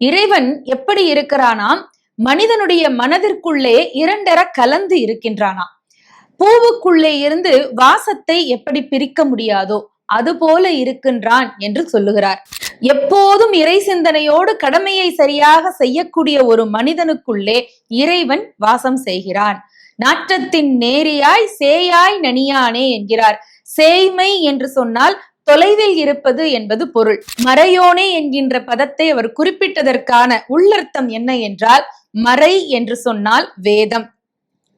இறைவன் எப்படி இருக்கிறானாம்? மனிதனுடைய மனதிற்குள்ளே இரண்டர கலந்து இருக்கின்றானாம். பூவுக்குள்ளே இருந்து வாசத்தை எப்படி பிரிக்க முடியாதோ அதுபோல இருக்கின்றான் என்று சொல்லுகிறார். எப்போதும் இறை சிந்தனையோடு கடமையை சரியாக செய்யக்கூடிய ஒரு மனிதனுக்குள்ளே இறைவன் வாசம் செய்கிறான். நாற்றத்தின் நேரியாய் சேயாய் நனியானே என்கிறார். சேய்மை என்று சொன்னால் தொலைவில் இருப்பது என்பது பொருள். மறையோனே என்கின்ற பதத்தை அவர் குறிப்பிட்டதற்கான உள்ளர்த்தம் என்ன என்றால் மறை என்று சொன்னால் வேதம்.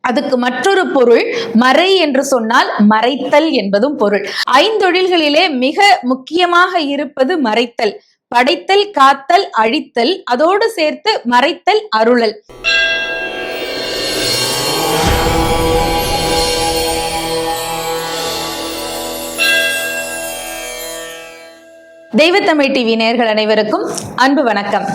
அதுக்கு மற்றொரு பொருள் மறை என்று சொன்னால் மறைத்தல் என்பதும் பொருள். ஐந்தொழில்களிலே மிக முக்கியமாக இருப்பது மறைத்தல். படைத்தல் காத்தல் அழித்தல் அதோடு சேர்த்து மறைத்தல் அருளல். தெய்வத்தமிழ் டிவி நேர்கள் அனைவருக்கும் அன்பு வணக்கம்.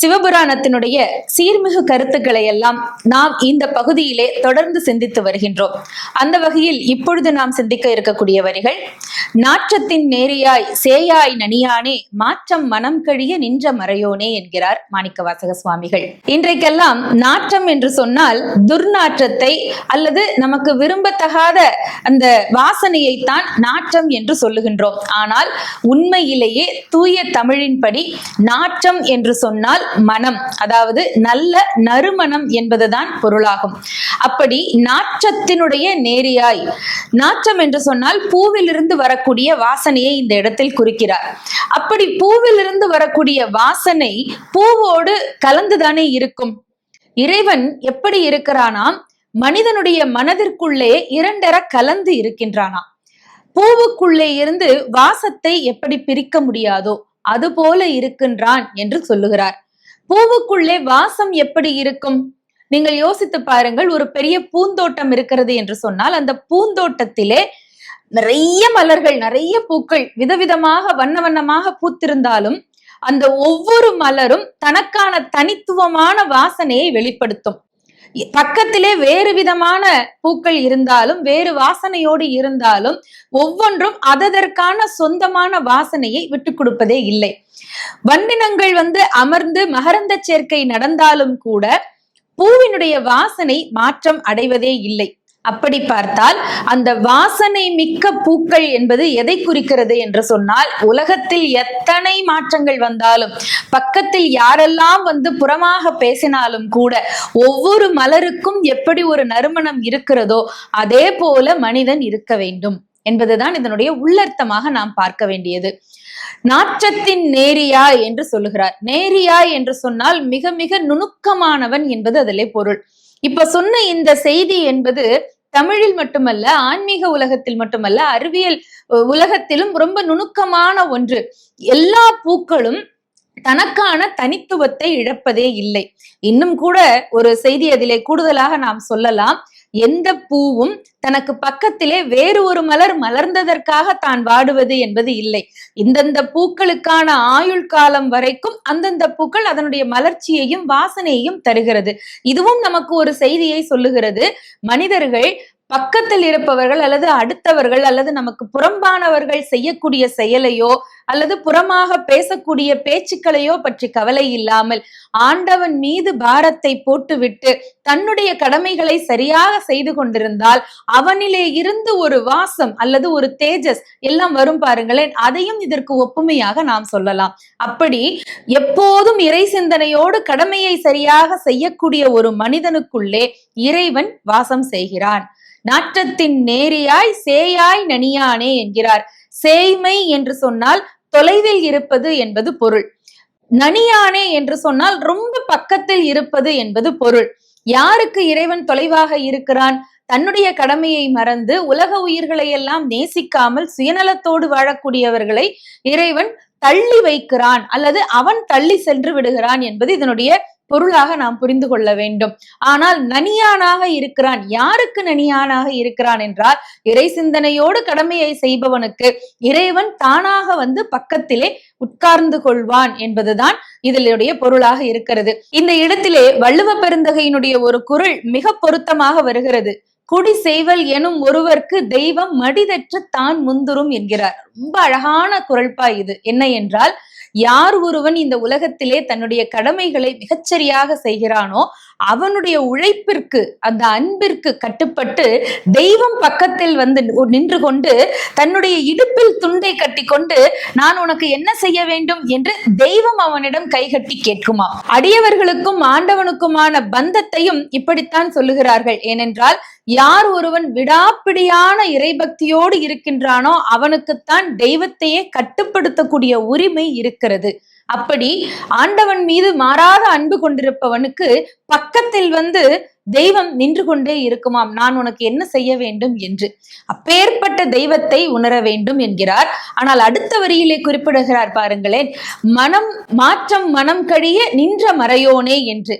சிவபுராணத்தினுடைய சீர்மிகு கருத்துக்களை எல்லாம் நாம் இந்த பகுதியிலே தொடர்ந்து சிந்தித்து வருகின்றோம். அந்த வகையில் இப்பொழுது நாம் சிந்திக்க இருக்கக்கூடிய வரிகள் நாற்றத்தின் நேரியாய் சேயாய் நனியானே மாற்றம் மனம் கழிய நின்ற மறையோனே என்கிறார் மாணிக்கவாசக சுவாமிகள். இன்றைக்கெல்லாம் நாற்றம் என்று சொன்னால் துர்நாற்றத்தை அல்லது நமக்கு விரும்பத்தகாத அந்த வாசனையைத்தான் நாற்றம் என்று சொல்லுகின்றோம். ஆனால் உண்மையிலேயே தூய தமிழின்படி நாற்றம் என்று சொன்னால் மனம் அதாவது நல்ல நறுமணம் என்பதுதான் பொருளாகும். அப்படி நாற்றத்தினுடைய நேரியாய் நாற்றம் என்று சொன்னால் பூவிலிருந்து வரக்கூடிய வாசனையை இந்த இடத்தில் குறிக்கிறார். அப்படி பூவிலிருந்து வரக்கூடிய வாசனை பூவோடு கலந்துதானே இருக்கும். இறைவன் எப்படி இருக்கிறானாம்? மனிதனுடைய மனதிற்குள்ளே இரண்டர கலந்து இருக்கின்றானாம். பூவுக்குள்ளே இருந்து வாசத்தை எப்படி பிரிக்க முடியாதோ அதுபோல இருக்கின்றான் என்று சொல்லுகிறார். பூவுக்குள்ளே வாசம் எப்படி இருக்கும்? நீங்கள் யோசித்து பாருங்கள் ஒரு பெரிய பூந்தோட்டம் இருக்கிறது என்று சொன்னால் அந்த பூந்தோட்டத்திலே நிறைய மலர்கள் நிறைய பூக்கள் விதவிதமாக வண்ண வண்ணமாக பூத்திருந்தாலும் அந்த ஒவ்வொரு மலரும் தனக்கான தனித்துவமான வாசனையை வெளிப்படுத்தும். பக்கத்திலே வேறு விதமான பூக்கள் இருந்தாலும் வேறு வாசனையோடு இருந்தாலும் ஒவ்வொன்றும் அததற்கான சொந்தமான வாசனையை விட்டு கொடுப்பதே இல்லை. வண்டினங்கள் வந்து அமர்ந்து மகரந்த சேர்க்கை நடந்தாலும் கூட பூவினுடைய வாசனை மாற்றம் அடைவதே இல்லை. அப்படி பார்த்தால் அந்த வாசனை மிக்க பூக்கள் என்பது எதை குறிக்கிறது என்று சொன்னால் உலகத்தில் எத்தனை மாற்றங்கள் வந்தாலும் பக்கத்தில் யாரெல்லாம் வந்து புறமாக பேசினாலும் கூட ஒவ்வொரு மலருக்கும் எப்படி ஒரு நறுமணம் இருக்கிறதோ அதே போல மனிதன் இருக்க வேண்டும் என்பதுதான் இதனுடைய உள்ளர்த்தமாக நாம் பார்க்க வேண்டியது. நாற்றத்தின் நேரியாய் என்று சொல்லுகிறார். நேரியாய் என்று சொன்னால் மிக மிக நுணுக்கமானவன் என்பது அதிலே பொருள். இப்ப சொன்ன இந்த செய்தி என்பது தமிழில் மட்டுமல்ல ஆன்மீக உலகத்தில் மட்டுமல்ல அறிவியல் உலகத்திலும் ரொம்ப நுணுக்கமான ஒன்று. எல்லா பூக்களும் தனக்கான தனித்துவத்தை இழப்பதே இல்லை. இன்னும் கூட ஒரு செய்தி அதிலே கூடுதலாக நாம் சொல்லலாம். எந்த பூவும் தனக்கு பக்கத்திலே வேறு ஒரு மலர் மலர்ந்ததற்காக தான் வாடுவது என்பது இல்லை. இந்தந்த பூக்களுக்கான ஆயுள் காலம் வரைக்கும் அந்தந்த பூக்கள் அதனுடைய மலர்ச்சியையும் வாசனையையும் தருகிறது. இதுவும் நமக்கு ஒரு செய்தியை சொல்லுகிறது. மனிதர்கள் பக்கத்தில் இருப்பவர்கள் அல்லது அடுத்தவர்கள் அல்லது நமக்கு புறம்பானவர்கள் செய்யக்கூடிய செயலையோ அல்லது புறமாக பேசக்கூடிய பேச்சுக்களையோ பற்றி கவலை இல்லாமல் ஆண்டவன் மீது பாரத்தை போட்டுவிட்டு தன்னுடைய கடமைகளை சரியாக செய்து கொண்டிருந்தால் அவனிலே இருந்து ஒரு வாசம் அல்லது ஒரு தேஜஸ் எல்லாம் வரும் பாருங்களேன். அதையும் இதற்கு ஒப்புமையாக நாம் சொல்லலாம். அப்படி எப்போதும் இறை சிந்தனையோடு கடமையை சரியாக செய்யக்கூடிய ஒரு மனிதனுக்குள்ளே இறைவன் வாசம் செய்கிறான். நாற்றத்தின் நேரியாய் சேயாய் நனியானே என்கிறார். சேய்மை என்று சொன்னால் தொலைவில் இருப்பது என்பது பொருள். நனியானே என்று சொன்னால் ரொம்ப பக்கத்தில் இருப்பது என்பது பொருள். யாருக்கு இறைவன் தொலைவாக இருக்கிறான்? தன்னுடைய கடமையை மறந்து உலக உயிர்களை எல்லாம் நேசிக்காமல் சுயநலத்தோடு வாழக்கூடியவர்களை இறைவன் தள்ளி வைக்கிறான் அல்லது அவன் தள்ளி சென்று விடுகிறான் என்பது இதனுடைய பொருளாக நாம் புரிந்து கொள்ள வேண்டும். ஆனால் நனியானாக இருக்கிறான். யாருக்கு நனியானாக இருக்கிறான் என்றால் இறை சிந்தனையோடு கடமையை செய்பவனுக்கு இறைவன் தானாக வந்து பக்கத்திலே உட்கார்ந்து கொள்வான் என்பதுதான் இதனுடைய பொருளாக இருக்கிறது. இந்த இடத்திலே வள்ளுவ பெருந்தகையினுடைய ஒரு குரல் மிக பொருத்தமாக வருகிறது. குடி செய்வல் எனும் ஒருவர்க்கு தெய்வம் மடிதற்று தான் முந்துரும் என்கிறார். ரொம்ப அழகான குரல்பா இது. என்ன என்றால் யார் ஒருவன் இந்த உலகத்திலே தன்னுடைய கடமைகளை மிகச்சரியாக செய்கிறானோ அவனுடைய உழைப்பிற்கு அந்த அன்பிற்கு கட்டுப்பட்டு தெய்வம் பக்கத்தில் வந்து நின்று கொண்டு தன்னுடைய இடுப்பில் துண்டை கட்டிக்கொண்டு நான் உனக்கு என்ன செய்ய வேண்டும் என்று தெய்வம் அவனிடம் கைகட்டி கேட்குமா? அடியவர்களுக்கும் ஆண்டவனுக்குமான பந்தத்தையும் இப்படித்தான் சொல்லுகிறார்கள். ஏனென்றால் யார் ஒருவன் விடாப்பிடியான இறைபக்தியோடு இருக்கின்றானோ அவனுக்குத்தான் தெய்வத்தையே கட்டுப்படுத்தக்கூடிய உரிமை இருக்கிறது. அப்படி ஆண்டவன் மீது மாறாத அன்பு கொண்டிருப்பவனுக்கு பக்கத்தில் வந்து தெய்வம் நின்று கொண்டே இருக்குமாம். நான் உனக்கு என்ன செய்ய வேண்டும் என்று. அப்பேற்பட்ட தெய்வத்தை உணர வேண்டும் என்கிறார். ஆனால் அடுத்த வரியிலே குறிப்பிடுகிறார் பாருங்களேன். மனம் மாற்றம் மனம் கழிய நின்ற மறையோனே என்று.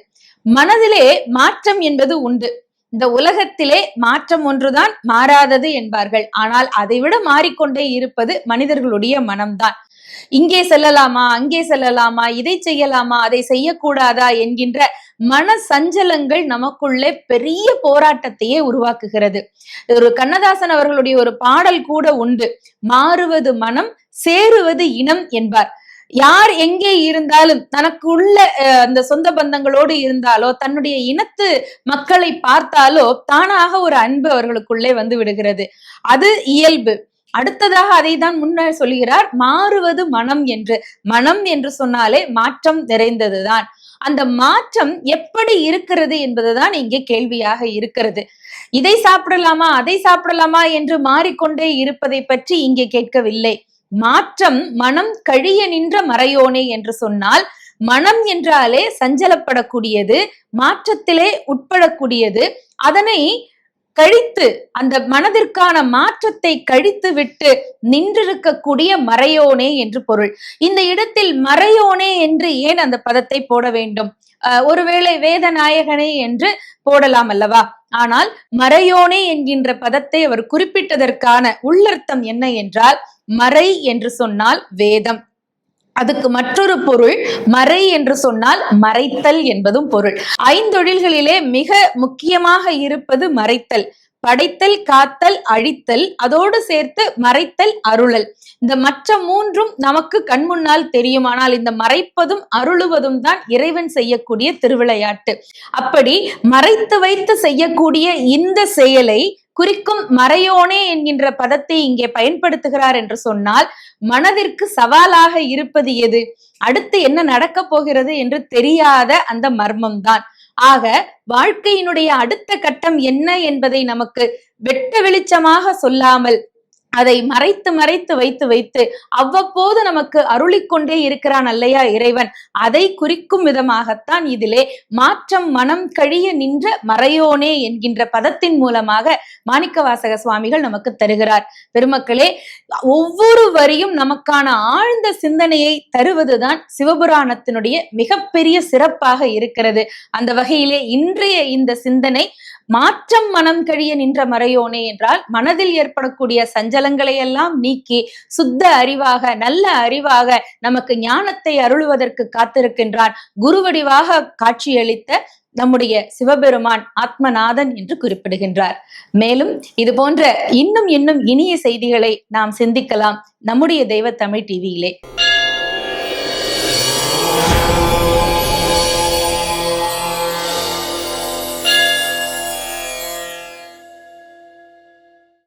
மனதிலே மாற்றம் என்பது உண்டு. இந்த உலகத்திலே மாற்றம் ஒன்றுதான் மாறாதது என்பார்கள். ஆனால் அதைவிட மாறிக்கொண்டே இருப்பது மனிதர்களுடைய மனம்தான். இங்கே செல்லலாமா அங்கே செல்லலாமா இதை செய்யலாமா அதை செய்யக்கூடாதா என்கின்ற மன சஞ்சலங்கள் நமக்குள்ளே பெரிய போராட்டத்தையே உருவாக்குகிறது. ஒரு கண்ணதாசன் அவர்களுடைய ஒரு பாடல் கூட உண்டு. மாறுவது மனம் சேருவது இனம் என்பார். யார் எங்கே இருந்தாலும் தனக்கு உள்ள அந்த சொந்த பந்தங்களோடு இருந்தாலோ தன்னுடைய இனத்து மக்களை பார்த்தாலோ தானாக ஒரு அன்பு அவர்களுக்குள்ளே வந்து விடுகிறது. அது இயல்பு. அடுத்ததாக அதை தான் முன்னர் சொல்கிறார் மாறுவது மனம் என்று. மனம் என்று சொன்னாலே மாற்றம் நிறைந்ததுதான். அந்த மாற்றம் எப்படி இருக்கிறது என்பதுதான் இங்கே கேள்வியாக இருக்கிறது. இதை சாப்பிடலாமா அதை சாப்பிடலாமா என்று மாறிக்கொண்டே இருப்பதை பற்றி இங்கே கேட்கவில்லை. மாற்றம் மனம் கழிய நின்ற மறையோனே என்று சொன்னால் மனம் என்றாலே சஞ்சலப்படக்கூடியது மாற்றத்திலே உட்படக்கூடியது. அதனை கழித்து அந்த மனதிற்கான மாற்றத்தை கழித்து விட்டு நின்றிருக்கக்கூடிய மறையோனே என்று பொருள். இந்த இடத்தில் மறையோனே என்று ஏன் அந்த பதத்தை போட வேண்டும்? ஒருவேளை வேத நாயகனே என்று போடலாம் அல்லவா? ஆனால் மறையோனே என்கின்ற பதத்தை அவர் குறிப்பிட்டதற்கான உள்ளர்த்தம் என்ன என்றால் மறை என்று சொன்னால் வேதம். அதுக்கு மற்றொரு பொருள் மறை என்று சொன்னால் மறைத்தல் என்பதும் பொருள். ஐந்தொழில்களிலே மிக முக்கியமாக இருப்பது மறைத்தல். படைத்தல் காத்தல் அழித்தல் அதோடு சேர்த்து மறைத்தல் அருளல். இந்த மற்ற மூன்றும் நமக்கு கண்முன்னால் தெரியுமானால் இந்த மறைப்பதும் அருளுவதும் தான் இறைவன் செய்யக்கூடிய திருவிளையாட்டு. அப்படி மறைத்து வைத்து செய்யக்கூடிய இந்த செயலை குறிக்கும் மறையோனே என்கின்ற பதத்தை இங்கே பயன்படுத்துகிறார் என்று சொன்னால் மனதிற்கு சவாலாக இருப்பது எது? அடுத்து என்ன நடக்க போகிறது என்று தெரியாத அந்த மர்மம்தான். ஆக வாழ்க்கையினுடைய அடுத்த கட்டம் என்ன என்பதை நமக்கு வெட்ட வெளிச்சமாக சொல்லாமல் அதை மறைத்து மறைத்து வைத்து வைத்து அவ்வப்போது நமக்கு அருளிக்கொண்டே இருக்கிறான் அல்லையா இறைவன். அதை குறிக்கும் விதமாகத்தான் இதிலே மாற்றம் மனம் கழிய நின்ற மறையோனே என்கின்ற பதத்தின் மூலமாக மாணிக்கவாசக சுவாமிகள் நமக்கு தருகிறார். பெருமக்களே ஒவ்வொரு வரியும் நமக்கான ஆழ்ந்த சிந்தனையை தருவதுதான் சிவபுராணத்தினுடைய மிகப்பெரிய சிறப்பாக இருக்கிறது. அந்த வகையிலே இன்றைய இந்த சிந்தனை மாற்றம் மனம் கழிய நின்ற மறையோனே என்றால் மனதில் ஏற்படக்கூடிய சஞ்சலங்களை எல்லாம் நீக்கி சுத்த அறிவாக நல்ல அறிவாக நமக்கு ஞானத்தை அருளுவதற்கு காத்திருக்கின்றான். குருவடிவாக காட்சியளித்த நம்முடைய சிவபெருமான் ஆத்மநாதன் என்று குறிப்பிடுகின்றார். மேலும் இது போன்ற இன்னும் இன்னும் இனிய செய்திகளை நாம் சிந்திக்கலாம். நம்முடைய தெய்வ தமிழ் டிவியிலே